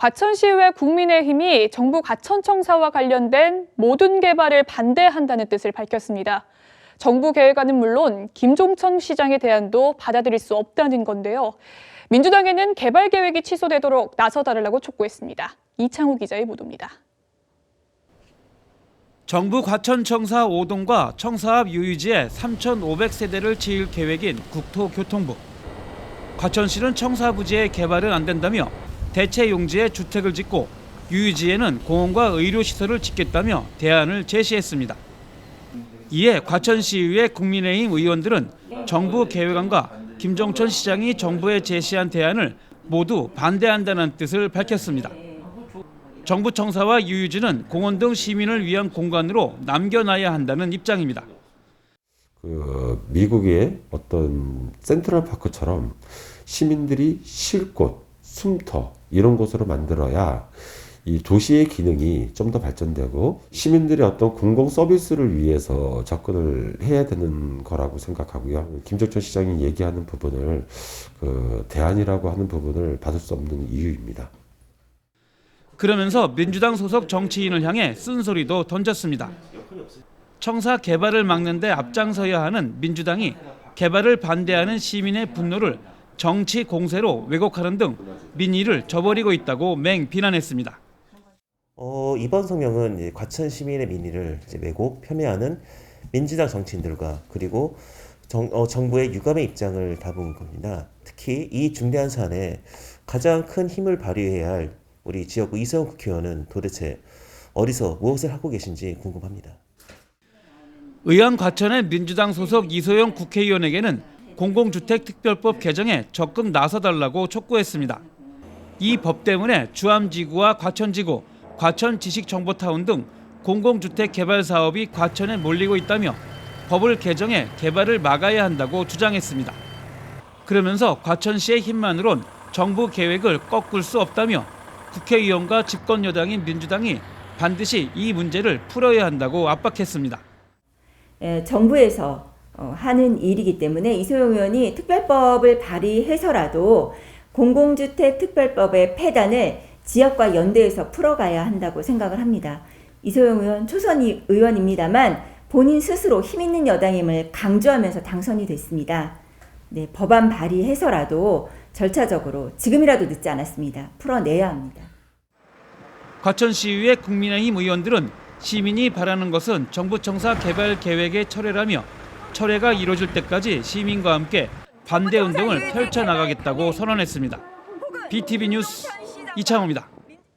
과천시의회 국민의힘이 정부 과천청사와 관련된 모든 개발을 반대한다는 뜻을 밝혔습니다. 정부 계획안은 물론 김종천 시장의 대안도 받아들일 수 없다는 건데요. 민주당에는 개발 계획이 취소되도록 나서달라고 촉구했습니다. 이창우 기자의 보도입니다. 정부 과천청사 5동과 청사 앞 유유지에 3,500세대를 지을 계획인 국토교통부. 과천시는 청사 부지의 개발은 안 된다며 대체 용지에 주택을 짓고 유유지에는 공원과 의료시설을 짓겠다며 대안을 제시했습니다. 이에 과천시의회 국민의힘 의원들은 정부 계획안과 김종천 시장이 정부에 제시한 대안을 모두 반대한다는 뜻을 밝혔습니다. 정부 청사와 유유지는 공원 등 시민을 위한 공간으로 남겨놔야 한다는 입장입니다. 그 미국의 어떤 센트럴 파크처럼 시민들이 쉴 곳, 숨터 이런 곳으로 만들어야 이 도시의 기능이 좀 더 발전되고 시민들의 어떤 공공 서비스를 위해서 접근을 해야 되는 거라고 생각하고요. 김정철 시장이 얘기하는 부분을 그 대안이라고 하는 부분을 받을 수 없는 이유입니다. 그러면서 민주당 소속 정치인을 향해 쓴소리도 던졌습니다. 청사 개발을 막는데 앞장서야 하는 민주당이 개발을 반대하는 시민의 분노를 정치 공세로 왜곡하는 등 민의를 저버리고 있다고 맹 비난했습니다. 어, 이번 성명은 과천 시민의 민의를 왜곡 폄훼하는 민주당 정치인들과 그리고 정, 어, 정부의 유감의 입장을 담은 겁니다. 특히 이 중대한 사안에 가장 큰 힘을 발휘해야 할 우리 지역구 이세영 국회의원은 도대체 어디서 무엇을 하고 계신지 궁금합니다. 의왕 과천의 민주당 소속 이소영 국회의원에게는 공공주택특별법 개정에 적극 나서달라고 촉구했습니다. 이 법 때문에 주암지구와 과천지구, 과천지식정보타운 등 공공주택 개발 사업이 과천에 몰리고 있다며 법을 개정해 개발을 막아야 한다고 주장했습니다. 그러면서 과천시의 힘만으론 정부 계획을 꺾을 수 없다며 국회의원과 집권 여당인 민주당이 반드시 이 문제를 풀어야 한다고 압박했습니다. 에, 정부에서 어, 하는 일이기 때문에 이소영 의원이 특별법을 발의해서라도 공공주택 특별법의 폐단을 지역과 연대해서 풀어가야 한다고 생각을 합니다. 이소영 의원 초선 이- 의원입니다만 본인 스스로 힘 있는 여당임을 강조하면서 당선이 됐습니다. 네, 법안 발의해서라도 절차적으로 지금이라도 늦지 않았습니다. 풀어내야 합니다. 과천시의회 국민의힘 의원들은 시민이 바라는 것은 정부 청사 개발 계획의 철회라며 철회가 이루어질 때까지 시민과 함께 반대 운동을 펼쳐 나가겠다고 선언했습니다. BTV 뉴스 이창호입니다.